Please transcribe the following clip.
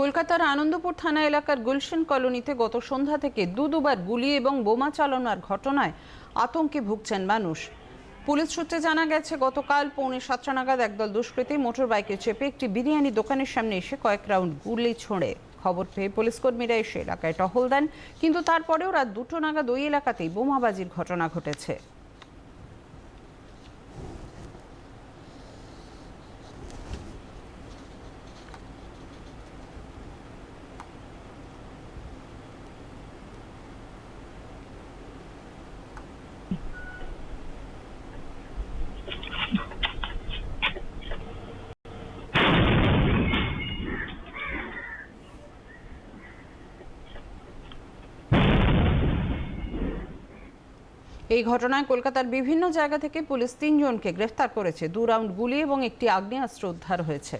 কলকাতার আনন্দপুর থানা এলাকার গুলশন কলোনিতে গত সন্ধ্যা থেকে দু দুবার গুলি এবং বোমা চালানোর ঘটনায় আতঙ্কে ভুগছেন মানুষ। পুলিশ সূত্রে জানা গেছে, গতকাল পৌনে সাতটা নাগাদ একদল দুষ্কৃতী মোটর বাইকে চেপে একটি বিরিয়ানি দোকানের সামনে এসে কয়েক রাউন্ড গুলি ছোঁড়ে। খবর পেয়ে পুলিশ কর্মীরা এসে এলাকায় টহল দেন, কিন্তু তারপরেও রাত দুটো নাগাদ ওই এলাকাতেই বোমাবাজির ঘটনা ঘটেছে। এই ঘটনায় কলকাতার বিভিন্ন জায়গা থেকে পুলিশ তিনজনকে গ্রেফতার করেছে। দু রাউন্ড গুলি এবং একটি আগ্নেয়াস্ত্র উদ্ধার হয়েছে।